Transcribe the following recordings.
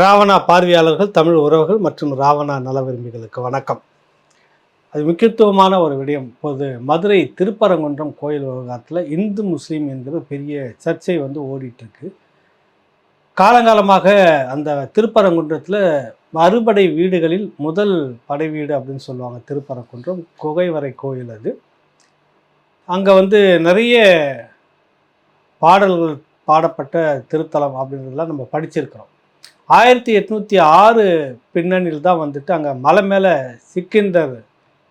ராவணா பார்வையாளர்கள் தமிழ் உறவுகள் மற்றும் ராவணா நல விரும்பிகளுக்கு வணக்கம். அது முக்கியத்துவமான ஒரு விடயம். இப்போது மதுரை திருப்பரங்குன்றம் கோயில் விவகாரத்தில் இந்து முஸ்லீம் என்கிற பெரிய சர்ச்சை வந்து ஓடிட்டுருக்கு. காலங்காலமாக அந்த திருப்பரங்குன்றத்தில் அறுபடை வீடுகளில் முதல் படை வீடு அப்படின்னு சொல்லுவாங்க திருப்பரங்குன்றம். குகைவரை கோயில் அது. அங்கே வந்து நிறைய பாடல்கள் பாடப்பட்ட திருத்தலம் அப்படின்றதெல்லாம் நம்ம படிச்சிருக்கிறோம். ஆயிரத்தி எட்நூற்றி ஆறு பின்னணியில் தான் வந்துட்டு அங்கே மலை மேலே சிக்கிந்தர்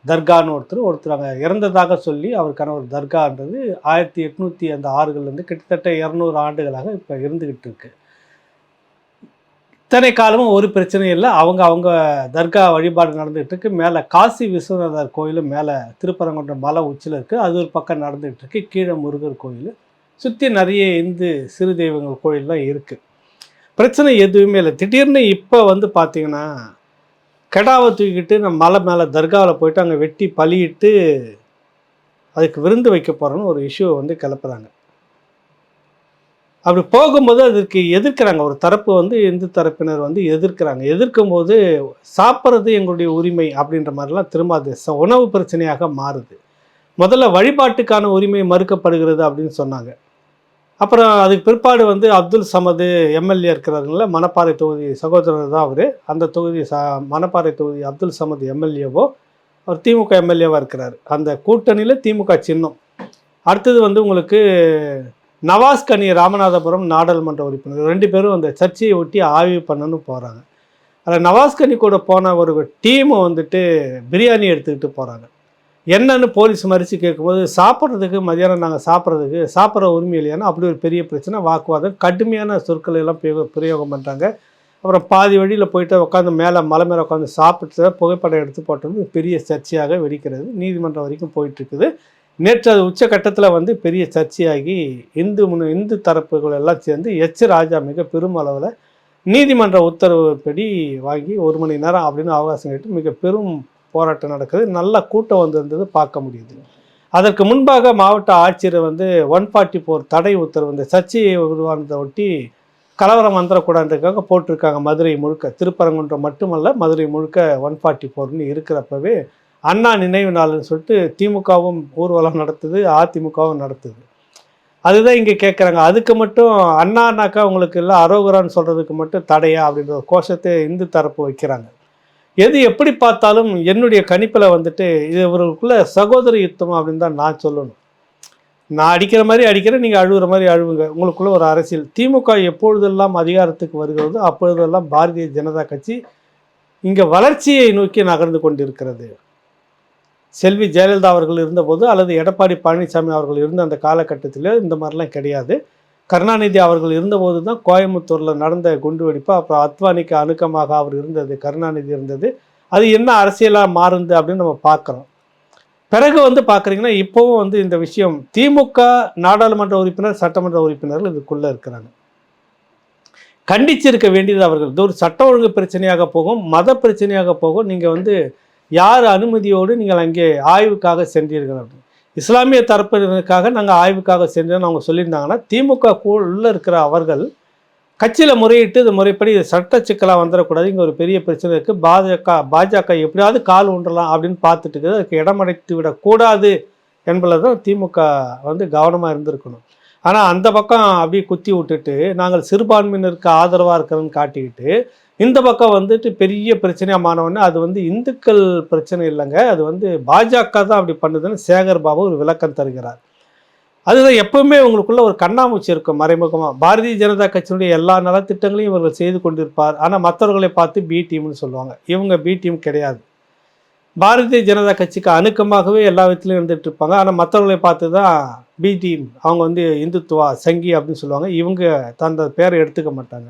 தர்கான்னு ஒருத்தர் ஒருத்தர் அங்கே இறந்ததாக சொல்லி அவருக்கான ஒரு தர்கான்றது ஆயிரத்தி எட்நூற்றி அந்த ஆறுகள்லேருந்து கிட்டத்தட்ட இரநூறு ஆண்டுகளாக இப்போ இருந்துக்கிட்டு இருக்கு. இத்தனை காலமும் ஒரு பிரச்சனையும் இல்லை. அவங்க அவங்க தர்கா வழிபாடு நடந்துகிட்டு இருக்கு. மேலே காசி விஸ்வநாதர் கோயிலும் மேலே திருப்பரங்குன்றம் மலை உச்சியில் இருக்குது அது ஒரு பக்கம் நடந்துகிட்டு இருக்கு. கீழே முருகர் கோயில். சுற்றி நிறைய இந்து சிறு தெய்வங்கள் கோயிலெலாம் இருக்குது பிரச்சனை எதுவுமே இல்லை. திடீர்னு இப்போ வந்து பார்த்தீங்கன்னா கெடாவை தூக்கிட்டு நம்ம மலை மேலே தர்காவில் போயிட்டு அங்கே வெட்டி பழியிட்டு அதுக்கு விருந்து வைக்க போகிறோன்னு ஒரு இஷ்யூவை வந்து கிளப்புறாங்க. அப்படி போகும்போது அதற்கு எதிர்க்கிறாங்க. ஒரு தரப்பு வந்து இந்து தரப்பினர் வந்து எதிர்க்கிறாங்க. எதிர்க்கும் போது சாப்பிட்றது எங்களுடைய உரிமை அப்படின்ற மாதிரிலாம் திரும்ப அது ச- உணவு பிரச்சனையாக மாறுது. முதல்ல வழிபாட்டுக்கான உரிமை மறுக்கப்படுகிறது அப்படின்னு சொன்னாங்க. அப்புறம் அதுக்கு பிற்பாடு வந்து அப்துல் சமது எம்எல்ஏ இருக்கிறாருங்கள மணப்பாறை தொகுதி சகோதரர் தான் அவர். அந்த தொகுதி ச மணப்பாறை தொகுதி அப்துல் சமது எம்எல்ஏவோ அவர் திமுக எம்எல்ஏவாக இருக்கிறார். அந்த கூட்டணியில் திமுக சின்னம். அடுத்தது வந்து உங்களுக்கு நவாஸ் கனி ராமநாதபுரம் நாடாளுமன்ற உறுப்பினர். ரெண்டு பேரும் அந்த சர்ச்சையை ஒட்டி ஆய்வு பண்ணணும்னு போகிறாங்க அதில் நவாஸ் கனி கூட போன ஒரு டீமை வந்துட்டு பிரியாணி எடுத்துக்கிட்டு போகிறாங்க என்னன்னு போலீஸ் மறித்து கேட்கும்போது சாப்பிட்றதுக்கு மதியானம் நாங்கள் சாப்பிட்றதுக்கு சாப்பிட்ற உரிமை இல்லையானா அப்படி ஒரு பெரிய பிரச்சனை வாக்குவாதம் கடுமையான சொற்களை எல்லாம் பிரயோகம் பண்ணுறாங்க அப்புறம் பாதி வழியில் போயிட்டு உட்காந்து மேலே மலை மேலே உட்காந்து சாப்பிட்டு புகைப்படம் எடுத்து போட்டது பெரிய சர்ச்சையாக வெடிக்கிறது. நீதிமன்றம் வரைக்கும் போயிட்டுருக்குது. நேற்று அது உச்சக்கட்டத்தில் வந்து பெரிய சர்ச்சையாகி இந்து முன் இந்து தரப்புகள் எல்லாம் சேர்ந்து எச். ராஜா மிக பெருமளவில் நீதிமன்ற உத்தரவுப்படி வாங்கி ஒரு மணி நேரம் அப்படின்னு அவகாசம் கேட்டு மிக பெரும் போராட்டம் நடக்குது. நல்ல கூட்டம் வந்திருந்தது பார்க்க முடியுது. அதற்கு முன்பாக மாவட்ட ஆட்சியர் வந்து ஒன் ஃபார்ட்டி ஃபோர் தடை உத்தரவு இந்த சர்ச்சையை உருவானதை ஒட்டி கலவரம் வந்துடக்கூடாதுக்காக போட்டிருக்காங்க மதுரை முழுக்க. திருப்பரங்குன்றம் மட்டுமல்ல மதுரை முழுக்க ஒன் ஃபார்ட்டி ஃபோர்னு இருக்கிறப்பவே அண்ணா நினைவு நாள்னு சொல்லிட்டு திமுகவும் ஊர்வலம் நடத்துது அதிமுகவும் நடத்துது. அதுதான் இங்கே கேட்குறாங்க. அதுக்கு மட்டும் அண்ணானாக்கா உங்களுக்கு இல்லை அரோகரான்னு சொல்கிறதுக்கு மட்டும் தடையா அப்படின்ற கோஷத்தை இந்து தரப்பு வைக்கிறாங்க. எது எப்படி பார்த்தாலும் என்னுடைய கணிப்பில் வந்துட்டு இது இவர்களுக்குள்ள சகோதர யுத்தம் அப்படின்னு தான் நான் சொல்லணும். நான் அடிக்கிற மாதிரி அடிக்கிறேன் நீங்கள் அழுகுற மாதிரி அழுவுங்க. உங்களுக்குள்ள ஒரு அரசியல். திமுக எப்பொழுதெல்லாம் அதிகாரத்துக்கு வருகிறதோ அப்பொழுதெல்லாம் பாரதிய ஜனதா கட்சி இங்கே வளர்ச்சியை நோக்கி நகர்ந்து கொண்டிருக்கிறது. செல்வி ஜெயலலிதா அவர்கள் இருந்தபோது அல்லது எடப்பாடி பழனிசாமி அவர்கள் இருந்த அந்த காலகட்டத்தில் இந்த மாதிரிலாம் கிடையாது. கருணாநிதி அவர்கள் இருந்தபோது தான் கோயம்புத்தூரில் நடந்த குண்டுவெடிப்பு அப்புறம் அத்வானிக்கு அணுக்கமாக அவர் இருந்தது கருணாநிதி இருந்தது. அது என்ன அரசியலாக மாறுது அப்படின்னு நம்ம பார்க்குறோம். பிறகு வந்து பார்க்குறீங்கன்னா இப்போவும் வந்து இந்த விஷயம் திமுக நாடாளுமன்ற உறுப்பினர் சட்டமன்ற உறுப்பினர்கள் இதுக்குள்ளே இருக்கிறாங்க. கண்டிச்சிருக்க வேண்டியது அவர்கள். இது ஒரு சட்ட ஒழுங்கு பிரச்சனையாக போகும் மத பிரச்சனையாக போகும். நீங்கள் வந்து யார் அனுமதியோடு நீங்கள் அங்கே ஆய்வுக்காக சென்றீர்கள் அப்படின்னு. இஸ்லாமிய தரப்பினருக்காக நாங்கள் ஆய்வுக்காக சென்றோன்னு அவங்க சொல்லியிருந்தாங்கன்னா திமுக உள்ள இருக்கிற அவர்கள் கட்சியில் முறையிட்டு இது முறைப்படி இது சட்ட சிக்கலாக வந்துடக்கூடாது இங்கே ஒரு பெரிய பிரச்சனை இருக்குது பாஜக பாஜக எப்படியாவது கால் ஊன்றலாம் அப்படின்னு பார்த்துட்டு இருக்குது அதுக்கு இடமடைத்து விடக்கூடாது என்பதில் தான் திமுக வந்து கவனமாக இருந்திருக்கணும். ஆனால் அந்த பக்கம் அப்படியே குத்தி விட்டுட்டு நாங்கள் சிறுபான்மையினருக்கு ஆதரவாக இருக்கிறோன்னு காட்டிக்கிட்டு இந்த பக்கம் வந்துட்டு பெரிய பிரச்சனையாக மாணவனே அது வந்து இந்துக்கள் பிரச்சனை இல்லைங்க. அது வந்து பாஜக தான் அப்படி பண்ணுதுன்னு சேகர் பாபு ஒரு விளக்கம் தருகிறார். அதுதான் எப்பவுமே உங்களுக்குள்ள ஒரு கண்ணாமூச்சி இருக்கும் மறைமுகமாக பாரதிய ஜனதா கட்சியினுடைய எல்லா நலத்திட்டங்களையும் இவர்கள் செய்து கொண்டிருப்பார். ஆனால் மற்றவர்களை பார்த்து பி டீம்னு சொல்லுவாங்க. இவங்க பி டீம் கிடையாது. பாரதிய ஜனதா கட்சிக்கு அணுக்கமாகவே எல்லா விதத்துலையும் இருந்துட்டு இருப்பாங்க. ஆனால் மற்றவர்களை பார்த்து தான் பி டீம் அவங்க வந்து இந்துத்துவா சங்கி அப்படின்னு சொல்லுவாங்க. இவங்க தந்த பேரை எடுத்துக்க மாட்டாங்க.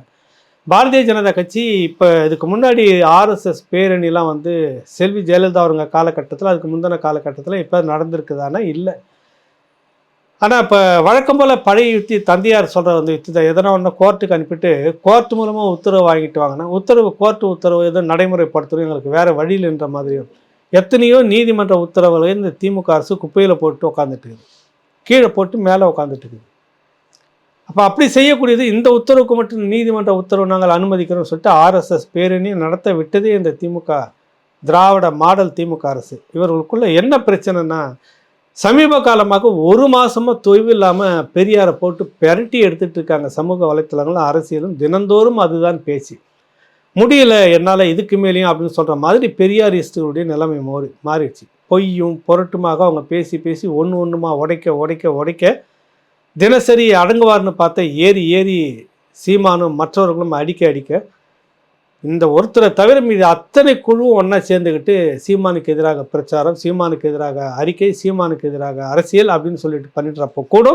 பாரதிய ஜனதா கட்சி இப்போ இதுக்கு முன்னாடி ஆர்எஸ்எஸ் பேரணிலாம் வந்து செல்வி ஜெயலலிதா அவங்க காலகட்டத்தில் அதுக்கு முந்தின காலகட்டத்தில் இப்போ நடந்திருக்குதானா? இல்லை. ஆனால் இப்போ வழக்கம் போல் பழைய யுத்தி தந்தையார் சொல்கிற வந்து யுத்தி தான். எதனா ஒன்று கோர்ட்டுக்கு அனுப்பிட்டு கோர்ட் மூலமாக உத்தரவு வாங்கிட்டு வாங்கினா உத்தரவு கோர்ட்டு உத்தரவு எதுவும் நடைமுறைப்படுத்தணும் எங்களுக்கு வேறு வழியில்ன்ற மாதிரியும் எத்தனையோ நீதிமன்ற உத்தரவுகளை இந்த திமுக அரசு குப்பையில் போட்டு உட்காந்துட்டு கீழே போட்டு மேலே உட்காந்துட்டு இருக்குது. அப்போ அப்படி செய்யக்கூடியது இந்த உத்தரவுக்கு மட்டும் நீதிமன்ற உத்தரவு நாங்கள் அனுமதிக்கிறோம்னு சொல்லிட்டு ஆர்எஸ்எஸ் பேரணி நடத்த விட்டதே இந்த திமுக திராவிட மாடல் திமுக அரசு. இவர்களுக்குள்ள என்ன பிரச்சனைனா சமீப காலமாக ஒரு மாதமாக தொய்வு இல்லாமல் பெரியாரை போட்டு பெரட்டி எடுத்துகிட்டு இருக்காங்க சமூக வலைத்தளங்களும் அரசியலும் தினந்தோறும் அதுதான் பேச்சு. முடியல என்னால் இதுக்கு மேலேயும் அப்படின்னு சொல்கிற மாதிரி பெரியாரிஸ்டுடைய நிலைமை மாறி மாறிடுச்சு. பொய்யும் பொருட்டுமாக அவங்க பேசி பேசி ஒன்று ஒன்றுமா உடைக்க உடைக்க உடைக்க தினசரி அடங்குவார்னு பார்த்தா ஏறி ஏறி சீமானும் மற்றவர்களும் அடிக்க அடிக்க இந்த ஒருத்தரை தவிர மீது அத்தனை குழுவும் ஒன்றா சேர்ந்துக்கிட்டு சீமானுக்கு எதிராக பிரச்சாரம் சீமானுக்கு எதிராக அறிக்கை சீமானுக்கு எதிராக அரசியல் அப்படின்னு சொல்லிட்டு பண்ணிட்டுறப்போ கூட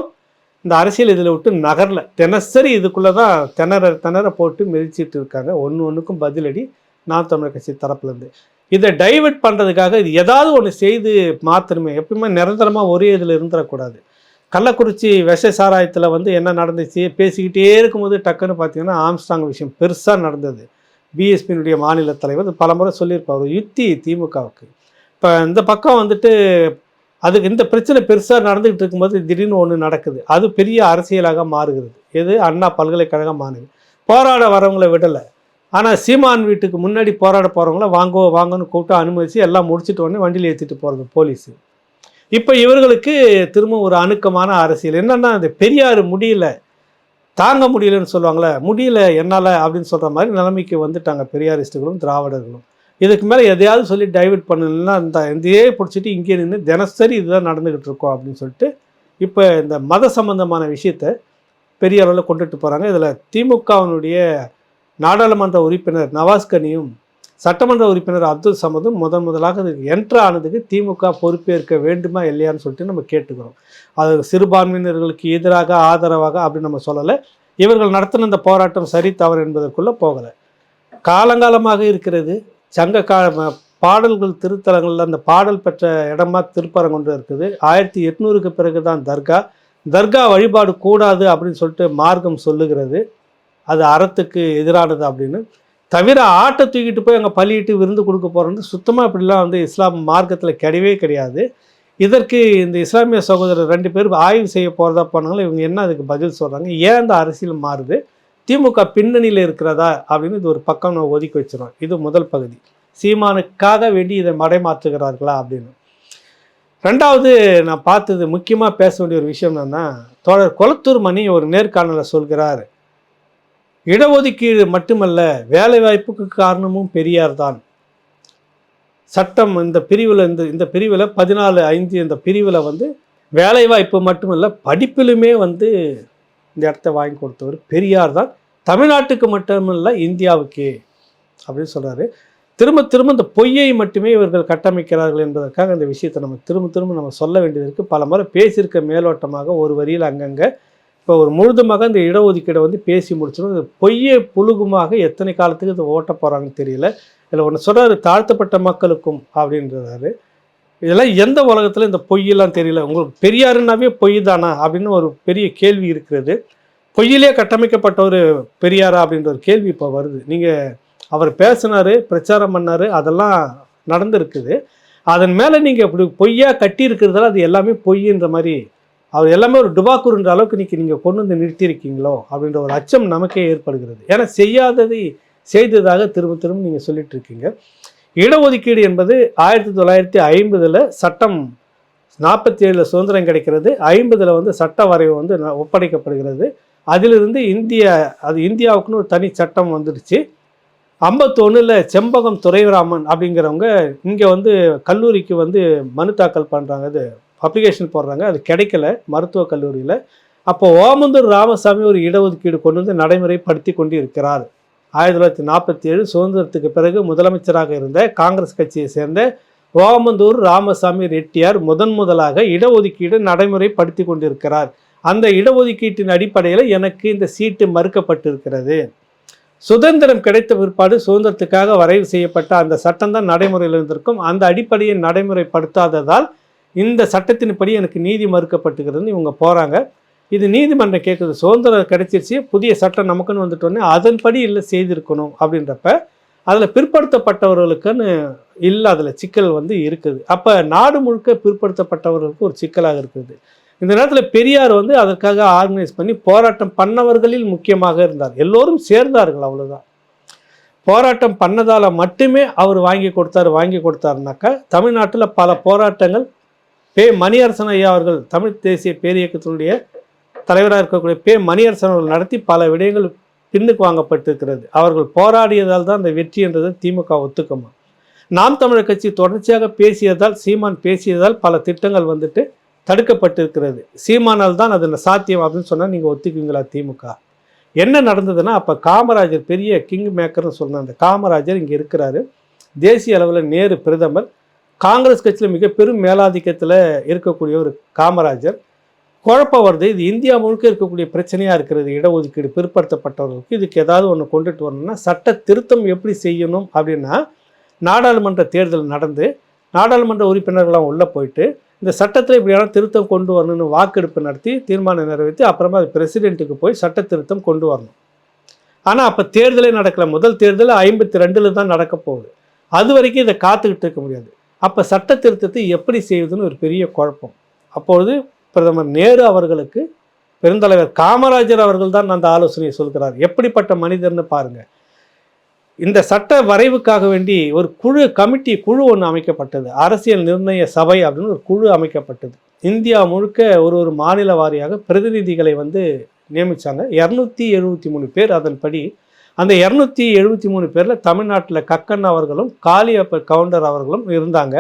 இந்த அரசியல் இதில் விட்டு நகரில். தினசரி இதுக்குள்ளே தான் திணற திணற போட்டு மிதிச்சிட்டு இருக்காங்க. ஒன்று ஒன்றுக்கும் பதிலடி நான் தமிழர் கட்சி தரப்புலேருந்து இதை டைவெர்ட் பண்ணுறதுக்காக இது ஏதாவது ஒன்று செய்து மாற்றணுமே எப்பயுமே நிரந்தரமாக ஒரே இதில் இருந்துடக்கூடாது கள்ளக்குறிச்சி விஷ சாராயத்தில் வந்து என்ன நடந்துச்சு? பேசிக்கிட்டே இருக்கும்போது டக்குன்னு பார்த்தீங்கன்னா ஆம்ஸ்டாங் விஷயம் பெருசாக நடந்தது. பிஎஸ்பியினுடைய மாநில தலைவர் பல முறை சொல்லியிருப்பார் யுத்தி திமுகவுக்கு. இப்போ இந்த பக்கம் வந்துட்டு அதுக்கு இந்த பிரச்சனை பெருசாக நடந்துகிட்டு இருக்கும்போது திடீர்னு ஒன்று நடக்குது. அது பெரிய அரசியலாக மாறுகிறது. எது? அண்ணா பல்கலைக்கழகம் மாறுது போராட வரவங்களை விடலை. ஆனால் சீமான் வீட்டுக்கு முன்னாடி போராட போகிறவங்கள வாங்கோ வாங்கன்னு கூப்பிட்டு அனுமதிச்சு எல்லாம் முடிச்சுட்டு உடனே வண்டியில் ஏற்றிட்டு போகிறது போலீஸு. இப்போ இவர்களுக்கு திரும்ப ஒரு அணுக்கமான அரசியல். என்னன்னா அந்த பெரியார் முடியல தாங்க முடியலன்னு சொல்லுவாங்களே முடியல என்னால் அப்படின்னு சொல்கிற மாதிரி நிலைமைக்கு வந்துட்டாங்க பெரியாரிஸ்டுகளும் திராவிடர்களும். இதுக்கு மேலே எதையாவது சொல்லி டைவர்ட் பண்ணலன்னா இந்த இதையே பிடிச்சிட்டு இங்கே நின்று தினசரி இதுதான் நடந்துக்கிட்டு இருக்கோம் அப்படின்னு சொல்லிட்டு இப்போ இந்த மத சம்பந்தமான விஷயத்தை பெரிய அளவில் கொண்டுட்டு போகிறாங்க இதில் திமுகவினுடைய நாடாளுமன்ற உறுப்பினர் நவாஸ்கனியும் சட்டமன்ற உறுப்பினர் அப்துல் சமதும் முதன் முதலாக என்ட்ரு ஆனதுக்கு திமுக பொறுப்பேற்க வேண்டுமா இல்லையான்னு சொல்லிட்டு நம்ம கேட்டுக்கிறோம். அது சிறுபான்மையினர்களுக்கு எதிராக ஆதரவாக அப்படின்னு நம்ம சொல்லலை. இவர்கள் நடத்தின இந்த போராட்டம் சரி தவறு என்பதற்குள்ளே போகலை. காலங்காலமாக இருக்கிறது. சங்க கால பாடல்கள் திருத்தலங்களில் அந்த பாடல் பெற்ற இடமா திருப்பரங்குன்று இருக்குது. ஆயிரத்தி எட்நூறுக்கு பிறகு தான் தர்கா. தர்கா வழிபாடு கூடாது அப்படின்னு சொல்லிட்டு மார்க்கம் சொல்லுகிறது. அது அறத்துக்கு எதிரானது அப்படின்னு. தவிர ஆட்டை தூக்கிட்டு போய் அங்கே பள்ளியிட்டு விருந்து கொடுக்க போகிறது சுத்தமாக இப்படிலாம் வந்து இஸ்லாம் மார்க்கத்தில் கிடையவே கிடையாது. இதற்கு இந்த இஸ்லாமிய சகோதரர் ரெண்டு பேரும் ஆய்வு செய்ய போகிறதா போனாங்களே இவங்க என்ன அதுக்கு பதில் சொல்கிறாங்க ஏன் அந்த அரசியல் மாறுது? திமுக பின்னணியில் இருக்கிறதா? அப்படின்னு இது ஒரு பக்கம் நான் ஒதுக்கி வச்சிடும் இது முதல் பகுதி. சீமானுக்காக வேண்டி இதை மடைமாற்றுகிறார்களா அப்படின்னு. ரெண்டாவது நான் பார்த்தது முக்கியமாக பேச வேண்டிய ஒரு விஷயம் என்னென்னா தோழர் கொளத்தூர் மணி ஒரு நேர்காணலை சொல்கிறார். இடஒதுக்கீடு மட்டுமல்ல வேலைவாய்ப்புக்கு காரணமும் பெரியார் தான் சட்டம் இந்த பிரிவில் இந்த இந்த பிரிவில் பதினாலு ஐந்து இந்த பிரிவில் வந்து வேலைவாய்ப்பு மட்டுமல்ல படிப்பிலுமே வந்து இந்த இடத்த வாங்கி கொடுத்தவர் பெரியார் தான் தமிழ்நாட்டுக்கு மட்டுமல்ல இந்தியாவுக்கே அப்படின்னு சொல்கிறாரு திரும்ப திரும்ப இந்த பொய்யை மட்டுமே இவர்கள் கட்டமைக்கிறார்கள் என்பதற்காக இந்த விஷயத்தை நம்ம திரும்ப திரும்ப நம்ம சொல்ல வேண்டியது இருக்குது பல முறை பேசியிருக்க மேலோட்டமாக ஒரு வரியில் அங்கங்கே இப்போ ஒரு முழுதுமாக இந்த இடஒதுக்கீடை வந்து பேசி முடிச்சிடும் இது பொய்யை புழுகுமாக எத்தனை காலத்துக்கு இது ஓட்ட போகிறாங்கன்னு தெரியல. இதில் ஒன்று சொல்கிறாரு தாழ்த்தப்பட்ட மக்களுக்கும் அப்படின்றாரு. இதெல்லாம் எந்த உலகத்தில் இந்த பொய்யெல்லாம் தெரியல. உங்களுக்கு பெரியாருன்னாவே பொய் தானா அப்படின்னு ஒரு பெரிய கேள்வி இருக்கிறது. பொய்யிலே கட்டமைக்கப்பட்ட ஒரு பெரியாரா அப்படின்ற ஒரு கேள்வி இப்போ வருது. நீங்கள் அவர் பேசினார் பிரச்சாரம் பண்ணார் அதெல்லாம் நடந்திருக்குது. அதன் மேலே நீங்கள் இப்படி பொய்யா கட்டி இருக்கிறதால அது எல்லாமே பொய்ன்ற மாதிரி அவர் எல்லாமே ஒரு டுபாக்கூர்ன்ற அளவுக்கு இன்னைக்கு நீங்கள் கொண்டு வந்து நிறுத்தியிருக்கீங்களோ அப்படின்ற ஒரு அச்சம் நமக்கே ஏற்படுகிறது. ஏன்னா செய்யாததை செய்ததாக திரும்ப திரும்ப நீங்கள் சொல்லிட்டு இருக்கீங்க இடஒதுக்கீடு என்பது ஆயிரத்தி தொள்ளாயிரத்தி ஐம்பதில் சட்டம் நாற்பத்தி ஏழில் சுதந்திரம் கிடைக்கிறது. ஐம்பதில் வந்து சட்ட வரைவு வந்து ந- ஒப்படைக்கப்படுகிறது. அதிலிருந்து இந்திய அது இந்தியாவுக்குன்னு ஒரு தனி சட்டம் வந்துடுச்சு. ஐம்பத்தொன்னில் செம்பகம் துரைராமன் அப்படிங்கிறவங்க இங்கே வந்து கல்லூரிக்கு வந்து மனு தாக்கல் பண்ணுறாங்க அது அப்ளிகேஷன் போடுறாங்க. அது கிடைக்கல மருத்துவக் கல்லூரியில். அப்போ ஓமந்தூர் ராமசாமி ஒரு இடஒதுக்கீடு கொண்டு வந்து நடைமுறைப்படுத்தி கொண்டு இருக்கிறார் ஆயிரத்தி தொள்ளாயிரத்தி நாற்பத்தி ஏழு சுதந்திரத்துக்கு பிறகு முதலமைச்சராக இருந்த காங்கிரஸ் கட்சியை சேர்ந்த ஓமந்தூர் ராமசாமி ரெட்டியார் முதன் முதலாக இடஒதுக்கீடு நடைமுறைப்படுத்தி கொண்டிருக்கிறார். அந்த இடஒதுக்கீட்டின் அடிப்படையில் எனக்கு இந்த சீட்டு மறுக்கப்பட்டிருக்கிறது. சுதந்திரம் கிடைத்த பிற்பாடு சுதந்திரத்துக்காக வரைவு செய்யப்பட்ட அந்த சட்டம் தான் நடைமுறையில் இருந்திருக்கும். அந்த அடிப்படையை நடைமுறைப்படுத்தாததால் இந்த சட்டத்தின்படி எனக்கு நீதி மறுக்கப்பட்டுக்கிறதுன்னு இவங்க போகிறாங்க இது நீதிமன்றம் கேட்குறது சுதந்திரம் கிடைச்சிருச்சு புதிய சட்டம் நமக்குன்னு வந்துட்டோன்னே அதன்படி இல்லை செய்திருக்கணும் அப்படின்றப்ப அதில் பிற்படுத்தப்பட்டவர்களுக்குன்னு இல்லை அதில் சிக்கல் வந்து இருக்குது. அப்போ நாடு முழுக்க பிற்படுத்தப்பட்டவர்களுக்கு ஒரு சிக்கலாக இருக்குது. இந்த நேரத்தில் பெரியார் வந்து அதற்காக ஆர்கனைஸ் பண்ணி போராட்டம் பண்ணவர்களில் முக்கியமாக இருந்தார். எல்லோரும் சேர்ந்தார்கள் அவ்வளோதான் போராட்டம் பண்ணதால் மட்டுமே அவர் வாங்கி கொடுத்தாரு வாங்கி கொடுத்தாருனாக்கா தமிழ்நாட்டில் பல போராட்டங்கள் பே மணியரசன் ஐயா அவர்கள் தமிழ் தேசிய பேரியக்கத்தினுடைய தலைவராக இருக்கக்கூடிய பே மணியரசன் அவர்கள் நடத்தி பல விடயங்கள் பின்னுக்கு வாங்கப்பட்டிருக்கிறது. அவர்கள் போராடியதால் தான் அந்த வெற்றி என்றதை திமுக ஒத்துக்குமா? நாம் தமிழர் கட்சி தொடர்ச்சியாக பேசியதால் சீமான் பேசியதால் பல திட்டங்கள் வந்துட்டு தடுக்கப்பட்டிருக்கிறது. சீமானால் தான் அது சாத்தியம் அப்படின்னு சொன்னால் நீங்கள் ஒத்துக்குவீங்களா திமுக? என்ன நடந்ததுன்னா அப்போ காமராஜர் பெரிய கிங் மேக்கர்னு சொன்ன அந்த காமராஜர் இங்கே இருக்கிறாரு. தேசிய அளவில் நேரு பிரதமர். காங்கிரஸ் கட்சியில் மிக பெரும் மேலாதிக்கத்தில் இருக்கக்கூடிய ஒரு காமராஜர். குழப்பம் வருது. இது இந்தியா முழுக்க இருக்கக்கூடிய பிரச்சனையாக இருக்கிறது. இடஒதுக்கீடு பிற்படுத்தப்பட்டவர்களுக்கு இதுக்கு ஏதாவது ஒன்று கொண்டுட்டு வரணும்னா சட்ட திருத்தம் எப்படி செய்யணும் அப்படின்னா நாடாளுமன்ற தேர்தல் நடந்து நாடாளுமன்ற உறுப்பினர்கள்லாம் உள்ளே போயிட்டு இந்த சட்டத்தில் இப்படியான திருத்தம் கொண்டு வரணும்னு வாக்கெடுப்பு நடத்தி தீர்மானம் நிறைவேற்றி அப்புறமா அது பிரசிடென்ட்டுக்கு போய் சட்ட திருத்தம் கொண்டு வரணும். ஆனால் அப்போ தேர்தலே நடக்கல. முதல் தேர்தல் ஐம்பத்தி ரெண்டில் தான் நடக்க போகுது. அது வரைக்கும் இதை காத்துக்கிட்டு இருக்க முடியாது. அப்போ சட்ட திருத்தத்தை எப்படி செய்வதுன்னு ஒரு பெரிய குழப்பம். அப்பொழுது பிரதமர் நேரு அவர்களுக்கு பெருந்தலைவர் காமராஜர் அவர்கள் தான் அந்த ஆலோசனையை சொல்கிறார். எப்படிப்பட்ட மனிதர்னு பாருங்கள் இந்த சட்ட வரைவுக்காக வேண்டி ஒரு குழு கமிட்டி குழு ஒன்று அமைக்கப்பட்டது. அரசியல் நிர்ணய சபை அப்படின்னு ஒரு குழு அமைக்கப்பட்டது. இந்தியா முழுக்க ஒரு ஒரு மாநில வாரியாக பிரதிநிதிகளை வந்து நியமித்தாங்க இரநூத்தி எழுபத்தி மூணு பேர் அதன்படி அந்த இரநூத்தி எழுபத்தி மூணு பேரில் தமிழ்நாட்டில் கக்கன் அவர்களும் காளியப்ப கவுண்டர் அவர்களும் இருந்தாங்க.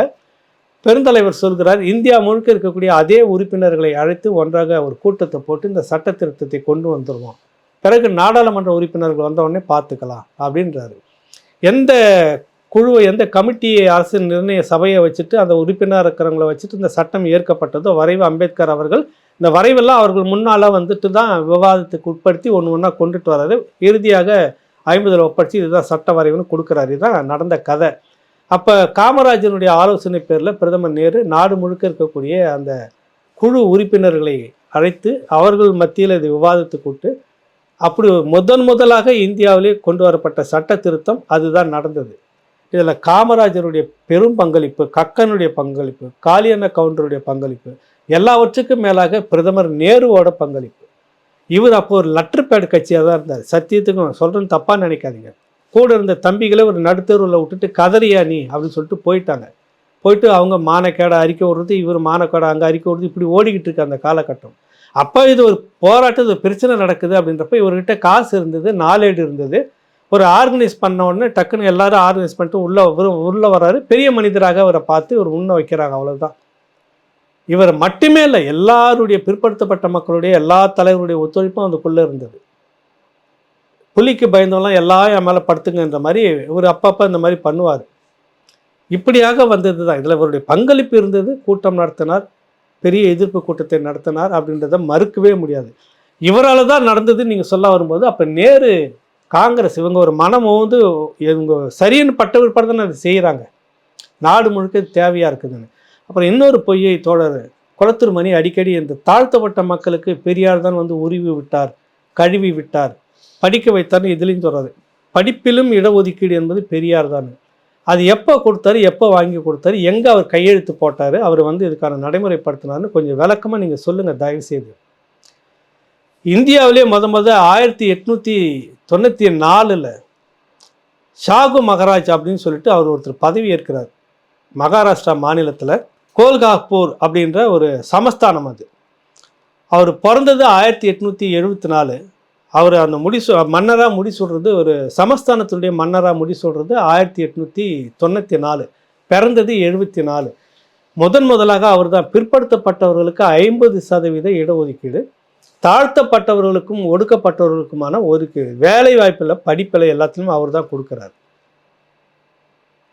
பெருந்தலைவர் சொல்கிறார் இந்தியா முழுக்க இருக்கக்கூடிய அதே உறுப்பினர்களை அழைத்து ஒன்றாக ஒரு கூட்டத்தை போட்டு இந்த சட்ட திருத்தத்தை கொண்டு வந்துடுவோம் பிறகு நாடாளுமன்ற உறுப்பினர்கள் வந்தவுடனே பார்த்துக்கலாம் அப்படின்றாரு. எந்த குழுவை எந்த கமிட்டியை அரசு நிர்ணய சபையை வச்சுட்டு அந்த உறுப்பினர் இருக்கிறவங்கள வச்சுட்டு இந்த சட்டம் ஏற்கப்பட்டதோ வரைவு அம்பேத்கர் அவர்கள் இந்த வரைவெல்லாம் அவர்கள் முன்னால் வந்துட்டு தான் விவாதத்துக்கு உட்படுத்தி ஒன்று ஒன்றா கொண்டுட்டு வர்றாரு இறுதியாக ஐம்பதில் ஒப்படைச்சு இதுதான் சட்ட வரைவுன்னு கொடுக்குறாரு. இதுதான் நடந்த கதை. அப்போ காமராஜனுடைய ஆலோசனை பேரில் பிரதமர் நேரு நாடு முழுக்க இருக்கக்கூடிய அந்த குழு உறுப்பினர்களை அழைத்து அவர்கள் மத்தியில் இது விவாதத்துக்கு விட்டு அப்படி முதன் முதலாக இந்தியாவிலே கொண்டு வரப்பட்ட சட்ட திருத்தம் அதுதான் நடந்தது. இதில் காமராஜருடைய பெரும் பங்களிப்பு கக்கனுடைய பங்களிப்பு காளியண்ண கவுண்டருடைய பங்களிப்பு எல்லாவற்றுக்கும் மேலாக பிரதமர் நேருவோட பங்களிப்பு. இவர் அப்போ ஒரு லெட்டர் பேடு கட்சியாக தான் இருந்தார். சத்தியத்துக்கும் சொல்கிறேன்னு தப்பாக நினைக்காதீங்க. கூட இருந்த தம்பிகளை ஒரு நடுத்தருவில் விட்டுட்டு கதறியா நீ அப்படின்னு சொல்லிட்டு போயிட்டாங்க. போயிட்டு அவங்க மானக்கேடை அறிக்கை விடுறது இவர் மானக்கேடை அங்கே அறிக்கை விடுறது இப்படி ஓடிக்கிட்டு இருக்கு அந்த காலகட்டம். அப்போ இது ஒரு போராட்டம் இது பிரச்சனை நடக்குது அப்படின்றப்ப இவர்கிட்ட காசு இருந்தது நாலேடு இருந்தது. ஒரு ஆர்கனைஸ் பண்ண உடனே டக்குன்னு எல்லாரும் ஆர்கனைஸ் பண்ணிட்டு உள்ளே உள்ளே வர்றாரு. பெரிய மனிதராக அவரை பார்த்து இவர் உண்ண வைக்கிறாங்க அவ்வளோதான் இவர் மட்டுமே இல்லை எல்லாருடைய பிற்படுத்தப்பட்ட மக்களுடைய எல்லா தலைவருடைய ஒத்துழைப்பும் அதுக்குள்ளே இருந்தது. புலிக்கு பயந்தவெல்லாம் எல்லாம் என் மேலே படுத்துங்கன்ற மாதிரி இவர் அப்பப்போ இந்த மாதிரி பண்ணுவார். இப்படியாக வந்தது தான் இதில் இவருடைய பங்களிப்பு இருந்தது கூட்டம் நடத்தினார் பெரிய எதிர்ப்பு கூட்டத்தை நடத்தினார் அப்படின்றத மறுக்கவே முடியாது. இவரால் தான் நடந்ததுன்னு நீங்கள் சொல்ல வரும்போது அப்போ நேரு காங்கிரஸ் இவங்க ஒரு மனம் வந்து இவங்க சரின்னு பட்ட விற்பாடு தானே அதை செய்கிறாங்க நாடு முழுக்க தேவையாக இருக்குதுன்னு. அப்புறம் இன்னொரு பொய்யை தோழர் குளத்தூர் மணி அடிக்கடி இந்த தாழ்த்தப்பட்ட மக்களுக்கு பெரியார் தான் வந்து உருவி விட்டார் கழுவி விட்டார் படிக்க வைத்தார்னு இதுலேயும் சொல்கிறது படிப்பிலும் இடஒதுக்கீடு என்பது பெரியார் தான். அது எப்போ கொடுத்தாரு எப்போ வாங்கி கொடுத்தாரு எங்கே அவர் கையெழுத்து போட்டார் அவர் வந்து இதுக்கான நடைமுறைப்படுத்தினார்னு கொஞ்சம் விளக்கமாக நீங்கள் சொல்லுங்கள் தயவுசெய்து. இந்தியாவிலே முத முத ஆயிரத்தி எட்நூற்றி தொண்ணூற்றி நாலில் ஷாகு மகராஜ் அப்படின்னு சொல்லிட்டு அவர் ஒருத்தர் பதவி ஏற்கிறார். மகாராஷ்டிரா மாநிலத்தில் கோல்காக்பூர் அப்படின்ற ஒரு சமஸ்தானம் அது. அவர் பிறந்தது ஆயிரத்தி எட்நூற்றி எழுபத்தி நாலு அவர் அந்த முடிசு மன்னராக முடி சொல்கிறது ஒரு சமஸ்தானத்துடைய மன்னராக முடி சொல்கிறது ஆயிரத்தி எட்நூற்றி தொண்ணூற்றி நாலு பிறந்தது எழுபத்தி நாலு முதன் முதலாக அவர் தான் பிற்படுத்தப்பட்டவர்களுக்கு ஐம்பது சதவீத இடஒதுக்கீடு தாழ்த்தப்பட்டவர்களுக்கும் ஒடுக்கப்பட்டவர்களுக்குமான ஒதுக்கீடு வேலை வாய்ப்பில் படிப்பில் எல்லாத்துலேயும் அவர் தான் கொடுக்குறாரு.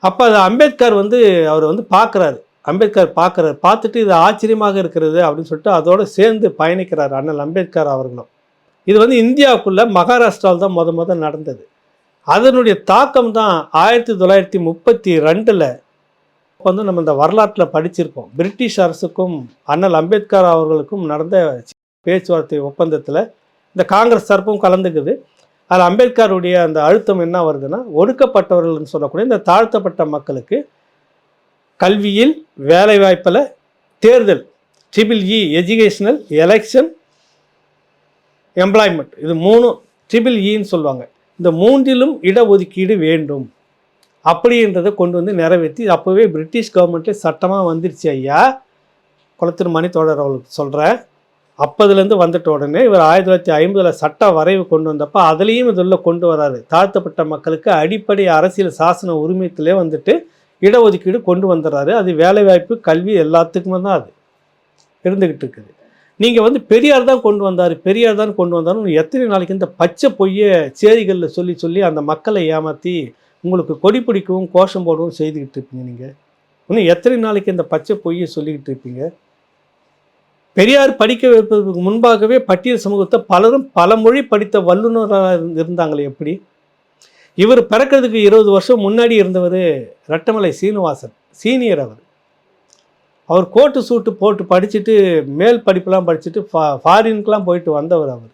அப்போ அது அம்பேத்கர் வந்து அவர் வந்து பார்க்குறாரு. அம்பேத்கர் பார்க்குறாரு பார்த்துட்டு இது ஆச்சரியமாக இருக்கிறது அப்படின்னு சொல்லிட்டு அதோடு சேர்ந்து பயணிக்கிறார் அண்ணல் அம்பேத்கர் அவர்களும். இது வந்து இந்தியாவுக்குள்ள மகாராஷ்டிராவில் தான் முத முத நடந்தது. அதனுடைய தாக்கம் தான் ஆயிரத்தி தொள்ளாயிரத்தி முப்பத்தி ரெண்டில் வந்து நம்ம இந்த வரலாற்றில் படிச்சிருக்கோம். பிரிட்டிஷ் அரசுக்கும் அண்ணல் அம்பேத்கர் அவர்களுக்கும் நடந்த பேச்சுவார்த்தை ஒப்பந்தத்தில் இந்த காங்கிரஸ் தரப்பும் கலந்துக்குது. அதில் அம்பேத்கருடைய அந்த அழுத்தம் என்ன வருதுன்னா ஒடுக்கப்பட்டவர்கள்னு சொல்லக்கூடிய இந்த தாழ்த்தப்பட்ட மக்களுக்கு கல்வியில் வேலைவாய்ப்பில் தேர்தல் triple E educational election employment இது மூணும் ட்ரிபிள் இன்னு e சொல்லுவாங்க. இந்த மூன்றிலும் இடஒதுக்கீடு வேண்டும். அப்படின்றத கொண்டு வந்து நிறைவேற்றி அப்போவே பிரிட்டிஷ் கவர்மெண்ட்டே சட்டமாக வந்துருச்சு ஐயா. குளத்திரு மணி தோழர் அவளுக்கு சொல்கிறேன் அப்போதுலேருந்து வந்துட்ட உடனே இவர் ஆயிரத்தி தொள்ளாயிரத்தி ஐம்பதில் சட்ட வரைவு கொண்டு வந்தப்போ அதுலேயும் இதில் கொண்டு வராரு. தாழ்த்தப்பட்ட மக்களுக்கு அடிப்படை அரசியல் சாசன உரிமையத்திலே வந்துட்டு இடஒதுக்கீடு கொண்டு வந்துடுறாரு. அது வேலைவாய்ப்பு கல்வி எல்லாத்துக்குமே தான் அது இருந்துக்கிட்டு இருக்குது. நீங்கள் வந்து பெரியார் தான் கொண்டு வந்தார். பெரியார் தான் கொண்டு வந்தாருன்னு எத்தனை நாளைக்கு இந்த பச்சை பொய்யை சேரிகளில் சொல்லி சொல்லி அந்த மக்களை ஏமாற்றி உங்களுக்கு கொடி பிடிக்கவும் கோஷம் போடவும் செய்துக்கிட்டு இருப்பீங்க நீங்கள் இன்னும் எத்தனை நாளைக்கு இந்த பச்சை பொய்யை சொல்லிக்கிட்டு இருப்பீங்க? பெரியார் படிக்க வைப்பதற்கு முன்பாகவே பட்டியல் சமூகத்தை பலரும் பல மொழி படித்த வல்லுநராக இருந்தாங்களே எப்படி? இவர் பிறக்கிறதுக்கு இருபது வருஷம் முன்னாடி இருந்தவர் ரட்டமலை சீனிவாசன் சீனியர் அவர். அவர் கோட்டு சூட்டு போட்டு படிச்சுட்டு மேல் படிப்பெலாம் படிச்சுட்டு ஃபா ஃபாரின்க்கெலாம் போயிட்டு வந்தவர் அவர்.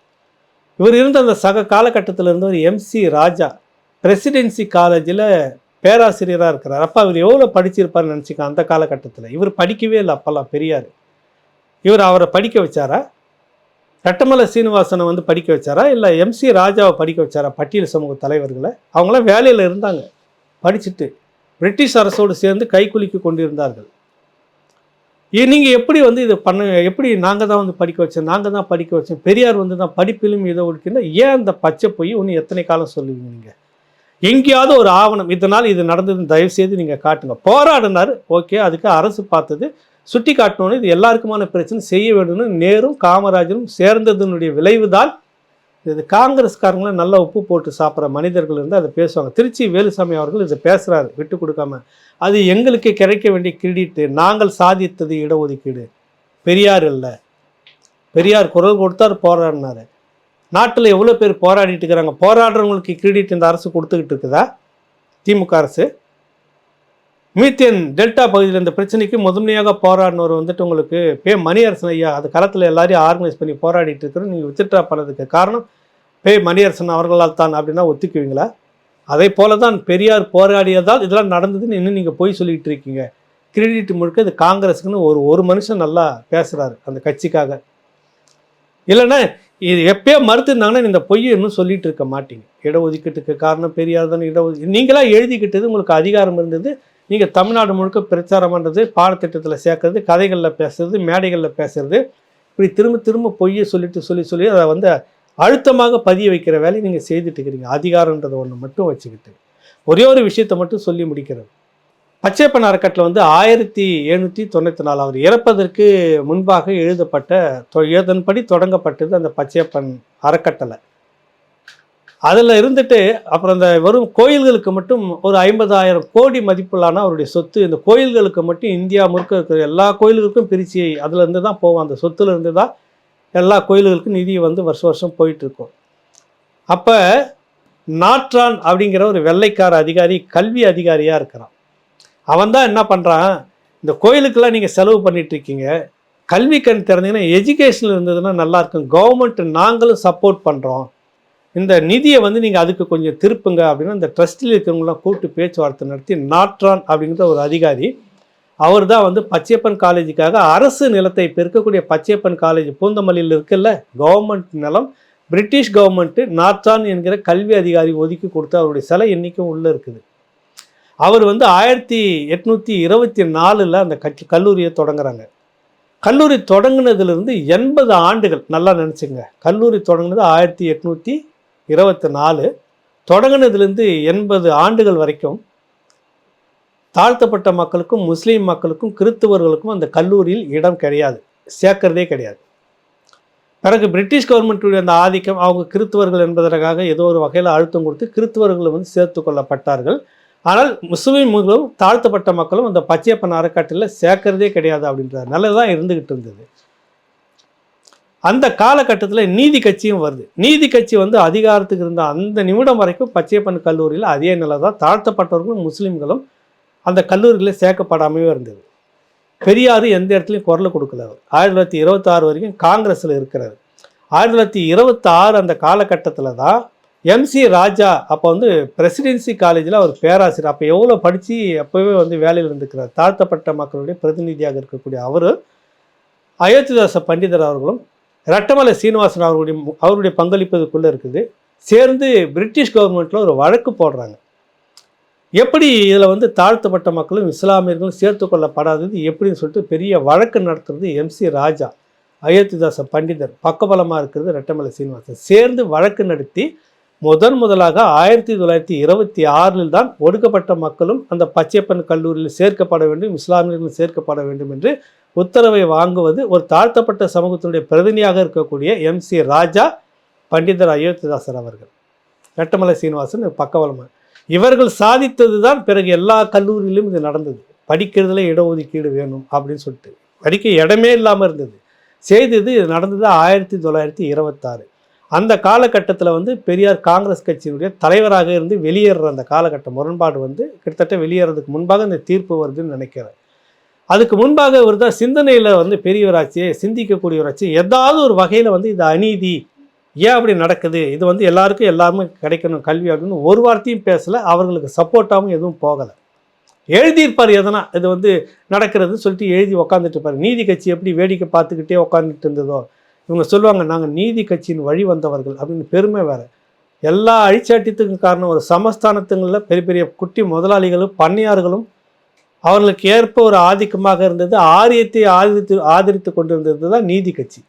இவர் இருந்த அந்த சக காலகட்டத்தில் இருந்தவர் எம்சி ராஜா. பிரசிடென்சி காலேஜில் பேராசிரியராக இருக்கிறார். அப்போ அவர் எவ்வளோ படிச்சிருப்பார்னு நினச்சிக்க அந்த காலகட்டத்தில். இவர் படிக்கவே இல்லை அப்போல்லாம் பெரியார். இவர் அவரை படிக்க வச்சாரா? கட்டமலை சீனிவாசனை வந்து படிக்க வச்சாரா? இல்லை எம்சி ராஜாவை படிக்க வச்சாரா? பட்டியல் சமூக தலைவர்களை? அவங்களாம் வேலையில் இருந்தாங்க. படிச்சுட்டு பிரிட்டிஷ் அரசோடு சேர்ந்து கைக்குலுக்கி கொண்டிருந்தார்கள். நீங்கள் எப்படி வந்து இதை பண்ண எப்படி நாங்கள் தான் வந்து படிக்க வச்சோம்? நாங்கள் தான் படிக்க வச்சோம். பெரியார் வந்து தான் படிப்பிலும் இதை ஒழிக்கின்ற ஏன் அந்த பச்சை போய் இன்னும் எத்தனை காலம் சொல்லுவீங்க நீங்கள் எங்கேயாவது ஒரு ஆவணம் இதனால் இது நடந்ததுன்னு தயவுசெய்து நீங்கள் காட்டுங்க. போராடினார். ஓகே அதுக்கு அரசு பார்த்தது. சுட்டி காட்டணும்னு இது எல்லாருக்குமான பிரச்சனை செய்ய வேண்டும்னு நேரும் காமராஜரும் சேர்ந்ததனுடைய விளைவு தான் இது காங்கிரஸ்காரங்களும் நல்லா உப்பு போட்டு சாப்பிட்ற மனிதர்கள் இருந்து அதை பேசுவாங்க. திருச்சி வேலுசாமி அவர்கள் இதை பேசுகிறாரு விட்டு கொடுக்காம. அது எங்களுக்கு கிடைக்க வேண்டிய கிரெடிட்டு நாங்கள் சாதித்தது இடஒதுக்கீடு. பெரியார் இல்லை. பெரியார் குரல் கொடுத்தார் போராடினாரு. நாட்டில் எவ்வளோ பேர் போராடிட்டு இருக்கிறாங்க? போராடுறவங்களுக்கு கிரெடிட் இந்த அரசு கொடுத்துக்கிட்டு இருக்குதா? திமுக அரசு? மீத்தேன் டெல்டா பகுதியில் இந்த பிரச்சனைக்கு முதன்மையாக போராடினவர் வந்துட்டு உங்களுக்கு பே மணியரசன் ஐயா. அது களத்தில் எல்லாரையும் ஆர்கனைஸ் பண்ணி போராடிட்டு இருக்கிறோம். நீங்கள் வித்ட்ரா பண்ணதுக்கு காரணம் பே மணியரசன் அவர்களால் தான் அப்படின்னா ஒத்துக்குவீங்களா? அதே போல தான் பெரியார் போராடியதால் இதெல்லாம் நடந்ததுன்னு இன்னும் நீங்கள் போய் சொல்லிகிட்டு இருக்கீங்க. கிரெடிட் முழுக்க இது காங்கிரஸுக்குன்னு ஒரு ஒரு மனுஷன் நல்லா பேசுகிறாரு அந்த கட்சிக்காக. இல்லைன்னா இது எப்பயோ மறுத்துருந்தாங்கன்னா இந்த பொய்யை இன்னும் சொல்லிகிட்டு இருக்க மாட்டீங்க. இடஒதுக்கீட்டுக்கு காரணம் பெரியார் தானே. இடஒதுக்கீடு நீங்களாக எழுதிக்கிட்டது உங்களுக்கு அதிகாரம் இருந்தது. நீங்கள் தமிழ்நாடு முழுக்க பிரச்சாரம் பண்ணுறது பாடத்திட்டத்தில் சேர்க்கறது கதைகளில் பேசுறது மேடைகளில் பேசுறது. இப்படி திரும்ப திரும்ப பொய்யை சொல்லிட்டு சொல்லி சொல்லி அதை வந்து அழுத்தமாக பதிய வைக்கிற வேலையை நீங்கள் செய்துட்டு இருக்கிறீங்க. அதிகாரன்றதை ஒன்று மட்டும் வச்சுக்கிட்டு. ஒரே ஒரு விஷயத்தை மட்டும் சொல்லி முடிக்கிறது. பச்சைப்பன் அறக்கட்டளை வந்து ஆயிரத்தி எழுநூற்றி தொண்ணூற்றி நாலு அவர் இறப்பதற்கு முன்பாக எழுதப்பட்ட தொ- இதன்படி தொடங்கப்பட்டது அந்த பச்சையப்பன் அறக்கட்டளை. அதில் இருந்துட்டு அப்புறம் இந்த வெறும் கோயில்களுக்கு மட்டும் ஒரு ஐம்பதாயிரம் கோடி மதிப்புள்ளான அவருடைய சொத்து இந்த கோயில்களுக்கு மட்டும் இந்தியா முழுக்க இருக்கிற எல்லா கோயில்களுக்கும் பிரித்து அதுலேருந்து தான் போவோம் அந்த சொத்துலேருந்து தான் எல்லா கோயில்களுக்கும் நிதி வந்து வருஷம் வருஷம் போயிட்டுருக்கும் அப்போ நாற்றான் அப்படிங்கிற ஒரு வெள்ளைக்கார அதிகாரி கல்வி அதிகாரியாக இருக்கிறான். அவன் தான் என்ன பண்ணுறான் இந்த கோயிலுக்கெல்லாம் நீங்கள் செலவு பண்ணிட்டு இருக்கீங்க. கல்வி கண் திறந்தீங்கன்னா எஜுகேஷனில் இருந்ததுன்னா நல்லா இருக்கும். கவர்மெண்ட் நாங்களும் சப்போர்ட் பண்ணுறோம் இந்த நிதியை வந்து நீங்கள் அதுக்கு கொஞ்சம் திருப்புங்க அப்படின்னா இந்த ட்ரஸ்டில் இருக்கிறவங்களாம் கூப்பிட்டு பேச்சுவார்த்தை நடத்தி நாற்றான் அப்படிங்கிற ஒரு அதிகாரி அவர் தான் வந்து பச்சையப்பன் காலேஜுக்காக அரசு நிலத்தை இப்போ இருக்கக்கூடிய பச்சையப்பன் காலேஜ் பூந்தமல்லியில் இருக்குல்ல கவர்மெண்ட் நிலம் பிரிட்டிஷ் கவர்மெண்ட்டு நாற்றான் என்கிற கல்வி அதிகாரி ஒதுக்கி கொடுத்து அவருடைய சிலை என்றைக்கும் உள்ளே இருக்குது. அவர் வந்து ஆயிரத்தி எட்நூற்றி இருபத்தி நாலில் அந்த கட்சி கல்லூரியை தொடங்குறாங்க. கல்லூரி தொடங்கினதுலேருந்து எண்பது ஆண்டுகள் நல்லா நினச்சிங்க கல்லூரி தொடங்கினது ஆயிரத்தி எட்நூற்றி இருபத்தி நாலு தொடங்கினதுலேருந்து எண்பது ஆண்டுகள் வரைக்கும் தாழ்த்தப்பட்ட மக்களுக்கும் முஸ்லீம் மக்களுக்கும் கிறித்துவர்களுக்கும் அந்த கல்லூரியில் இடம் கிடையாது சேர்க்கறதே கிடையாது. பிறகு பிரிட்டிஷ் கவர்மெண்ட்டுடைய அந்த ஆதிக்கம் அவங்க கிறித்துவர்கள் என்பதற்காக ஏதோ ஒரு வகையில் அழுத்தம் கொடுத்து கிறித்துவர்கள் வந்து சேர்த்து கொள்ளப்பட்டார்கள். ஆனால் முஸ்லீம்களும் தாழ்த்தப்பட்ட மக்களும் அந்த பச்சையப்பன் அறக்காட்டில் சேர்க்கறதே கிடையாது அப்படின்றார். தான் இருந்துக்கிட்டு இருந்தது. அந்த காலகட்டத்தில் நீதி கட்சியும் வருது. நீதி கட்சி வந்து அதிகாரத்துக்கு இருந்த அந்த நிமிடம் வரைக்கும் பச்சையப்பன் கல்லூரியில் அதே நிலை தான் தாழ்த்தப்பட்டவர்களும் முஸ்லீம்களும் அந்த கல்லூரியில் சேர்க்கப்படாமையே இருந்தது. பெரியார் எந்த இடத்துலையும் குரல் கொடுக்கல அவர். ஆயிரத்தி தொள்ளாயிரத்தி இருபத்தாறு வரைக்கும் காங்கிரஸில் இருக்கிறார். ஆயிரத்தி தொள்ளாயிரத்தி இருபத்தாறு அந்த காலகட்டத்தில் தான் எம்சி ராஜா அப்போ வந்து பிரசிடென்சி காலேஜில் அவர் பேராசிரியர். அப்போ எவ்வளோ படித்து அப்போவே வந்து வேலையில் இருந்துக்கிறார். தாழ்த்தப்பட்ட மக்களுடைய பிரதிநிதியாக இருக்கக்கூடிய அவர் அயோத்திதாச பண்டிதர் அவர்களும் ரட்டமலை சீனிவாசன் அவருடைய அவருடைய பங்களிப்பதுக்குள்ளே இருக்குது. சேர்ந்து பிரிட்டிஷ் கவர்மெண்ட்டில் ஒரு வழக்கு போடுறாங்க. எப்படி இதில் வந்து தாழ்த்தப்பட்ட மக்களும் இஸ்லாமியர்களும் சேர்த்து கொள்ளப்படாதது எப்படின்னு சொல்லிட்டு பெரிய வழக்கு நடத்துறது எம்சி ராஜா அயோத்திதாச பண்டிதர் பக்கபலமாக இருக்கிறது ரெட்டமலை சீனிவாசன். சேர்ந்து வழக்கு நடத்தி முதன் முதலாக ஆயிரத்தி தொள்ளாயிரத்தி இருபத்தி ஆறில் தான் ஒடுக்கப்பட்ட மக்களும் அந்த பச்சைப்பன் கல்லூரியில் சேர்க்கப்பட வேண்டும் இஸ்லாமியர்களும் சேர்க்கப்பட வேண்டும் என்று உத்தரவை வாங்குவது ஒரு தாழ்த்தப்பட்ட சமூகத்தினுடைய பிரதிநிதியாக இருக்கக்கூடிய எம்சி ராஜா பண்டிதர் அயோத்திதாசர் அவர்கள். ரெட்டமலை சீனிவாசன் பக்கவலமாக இவர்கள் சாதித்தது தான் பிறகு எல்லா கல்லூரியிலும் இது நடந்தது. படிக்கிறதுல இடஒதுக்கீடு வேணும் அப்படின்னு சொல்லிட்டு. படிக்க இடமே இல்லாமல் இருந்தது. செய்தது இது நடந்தது ஆயிரத்தி தொள்ளாயிரத்தி இருபத்தாறு. அந்த காலகட்டத்தில் வந்து பெரியார் காங்கிரஸ் கட்சியினுடைய தலைவராக இருந்து வெளியேறுற அந்த காலகட்ட முரண்பாடு வந்து கிட்டத்தட்ட வெளியேறதுக்கு முன்பாக இந்த தீர்ப்பு வருதுன்னு நினைக்கிறேன். அதுக்கு முன்பாக இவர் தான் சிந்தனையில் வந்து பெரியவராச்சு சிந்திக்கக்கூடியவராச்சு ஏதாவது ஒரு வகையில் வந்து இது அநீதி ஏன் அப்படி நடக்குது? இது வந்து எல்லாருக்கும் எல்லாருமே கிடைக்கணும் கல்வி அப்படின்னு ஒரு வார்த்தையும் பேசலை அவர்களுக்கு சப்போர்ட்டாகவும் எதுவும் போகலை. எழுதியிருப்பார் எதனா இது வந்து நடக்கிறதுன்னு சொல்லிட்டு எழுதி உக்காந்துட்டு இருப்பார் நீதி கட்சி எப்படி வேடிக்கை பார்த்துக்கிட்டே உக்காந்துட்டு இருந்ததோ இவங்க சொல்லுவாங்க நாங்கள் நீதி கட்சியின் வழி வந்தவர்கள் அப்படின்னு பெருமை வேறு. எல்லா அழிச்சாட்டியத்துக்கும் காரணம் ஒரு சமஸ்தானத்துங்களில் பெரிய பெரிய குட்டி முதலாளிகளும் பண்ணையார்களும் அவர்களுக்கு ஏற்ப ஒரு ஆதிக்கமாக இருந்தது ஆரியத்தை ஆதரித்து ஆதரித்து கொண்டிருந்தது தான் நீதி கட்சி.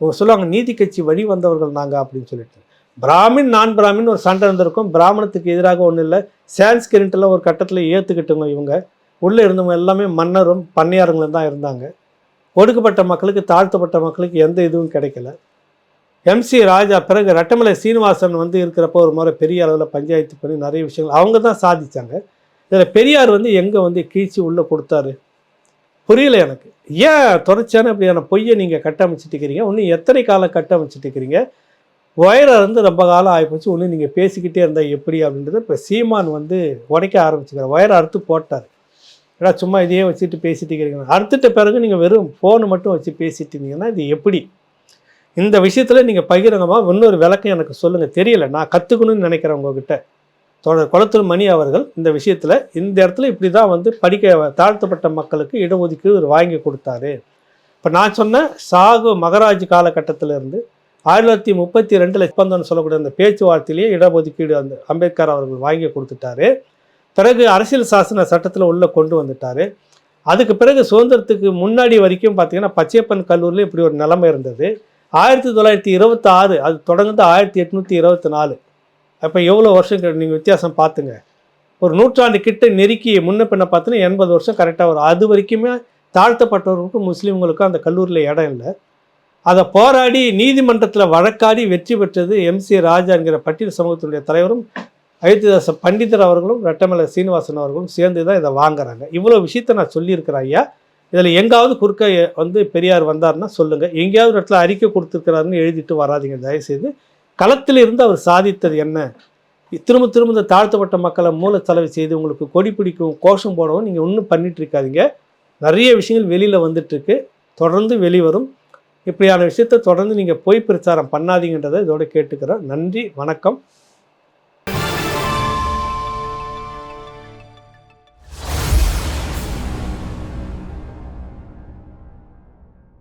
அவங்க சொல்லுவாங்க நீதி கட்சி வழி வந்தவர்கள் நாங்கள் அப்படின்னு சொல்லிட்டு. பிராமின் நான் பிராமின் ஒரு சண்டை இருந்திருக்கும் பிராமணத்துக்கு எதிராக ஒன்றும் இல்லை. சான்ஸ்கிரிண்ட்டில் ஒரு கட்டத்தில் ஏற்றுக்கிட்டவங்க இவங்க. உள்ளே இருந்தவங்க எல்லாமே மன்னரும் பண்ணையாருங்களும் தான் இருந்தாங்க. ஒடுக்கப்பட்ட மக்களுக்கு தாழ்த்தப்பட்ட மக்களுக்கு எந்த இதுவும் கிடைக்கல. எம்சி ராஜா பிறகு ரட்டமலை சீனிவாசன் வந்து இருக்கிறப்போ ஒரு முறை பெரிய அளவில் பஞ்சாயத்து பண்ணி நிறைய விஷயங்கள் அவங்க தான் சாதித்தாங்க இதில் பெரியார் வந்து எங்கே வந்து கீழ்ச்சி உள்ளே கொடுத்தாரு? புரியல எனக்கு. ஏன் தொடர்ச்சியான இப்படியான பொய்யை நீங்கள் கட்டமைச்சிட்டு இருக்கிறீங்க இன்னும் எத்தனை காலம் கட்டமைச்சிட்டு இருக்கிறீங்க ஒயரை வந்து ரொம்ப காலம் ஆகிப்போச்சு ஒன்று நீங்கள் பேசிக்கிட்டே இருந்தால் எப்படி அப்படின்றத இப்போ சீமான் வந்து உடைக்க ஆரம்பிச்சுக்கிறார். ஒயரை அறுத்து போட்டார். ஏடா சும்மா இதையே வச்சுட்டு பேசிட்டு இருக்கிறீங்க அறுத்துட்ட பிறகு நீங்கள் வெறும் ஃபோனை மட்டும் வச்சு பேசிட்டு இருந்தீங்கன்னா இது எப்படி? இந்த விஷயத்தில் நீங்கள் பகிரங்கமாக இன்னொரு விளக்கம் எனக்கு சொல்லுங்கள் தெரியல. நான் கற்றுக்கணும்னு நினைக்கிறேன் உங்ககிட்ட. தொடர் குளத்தூர் மணி அவர்கள் இந்த விஷயத்தில் இந்த இடத்துல இப்படி தான் வந்து படிக்க தாழ்த்தப்பட்ட மக்களுக்கு இடஒதுக்கீடு ஒரு வாங்கி கொடுத்தாரு. இப்போ நான் சொன்ன சாகு மகராஜ் காலகட்டத்தில் இருந்து ஆயிரத்தி தொள்ளாயிரத்தி முப்பத்தி ரெண்டில் ஒப்பந்தம்னு சொல்லக்கூடிய அந்த பேச்சுவார்த்தையிலேயே இடஒதுக்கீடு அந்த அம்பேத்கர் அவர்கள் வாங்கி கொடுத்துட்டாரு. பிறகு அரசியல் சாசன சட்டத்தில் உள்ளே கொண்டு வந்துட்டாரு. அதுக்கு பிறகு சுதந்திரத்துக்கு முன்னாடி வரைக்கும் பார்த்தீங்கன்னா பச்சையப்பன் கல்லூரியில் இப்படி ஒரு நிலைமை இருந்தது. ஆயிரத்தி தொள்ளாயிரத்தி இருபத்தி ஆறு அது தொடங்குது ஆயிரத்தி எட்நூற்றி இருபத்தி நாலு. அப்போ எவ்வளோ வருஷம் நீங்கள் வித்தியாசம் பார்த்துங்க. ஒரு நூற்றாண்டு கிட்ட நெருக்கி முன்ன பின்ன பார்த்தீங்கன்னா எண்பது வருஷம் கரெக்டாக வரும். அது வரைக்குமே தாழ்த்தப்பட்டவர்களுக்கும் முஸ்லீம்களுக்கும் அந்த கல்லூரியில் இடம் இல்லை. அதை போராடி நீதிமன்றத்தில் வழக்காடி வெற்றி பெற்றது எம்சி ராஜா என்கிற பட்டியல் சமூகத்தினுடைய தலைவரும் அயோத்திதாச பண்டிதர் அவர்களும் ரெட்டமலை சீனிவாசன் அவர்களும் சேர்ந்து தான் இதை வாங்குறாங்க. இவ்வளோ விஷயத்த நான் சொல்லியிருக்கிறேன் ஐயா. இதில் எங்காவது குறுக்க வந்து பெரியார் வந்தார்னா சொல்லுங்கள் எங்கேயாவது இடத்துல அறிக்கை கொடுத்துருக்கிறாருன்னு எழுதிட்டு வராதீங்க. தயவுசெய்து களத்தில் இருந்து அவர் சாதித்தது என்ன? திரும்ப திரும்ப இந்த தாழ்த்தப்பட்ட மக்களை மூல செலவு செய்து உங்களுக்கு கொடி பிடிக்கும் கோஷம் போடவும் நீங்கள் ஒன்றும் பண்ணிட்டுருக்காதீங்க நிறைய விஷயங்கள் வெளியில் வந்துட்டுருக்கு. தொடர்ந்து வெளிவரும். இப்படியான விஷயத்தை தொடர்ந்து நீங்கள் பொய் பிரச்சாரம் பண்ணாதீங்கன்றதை இதோட கேட்டுக்கிறேன் நன்றி வணக்கம்.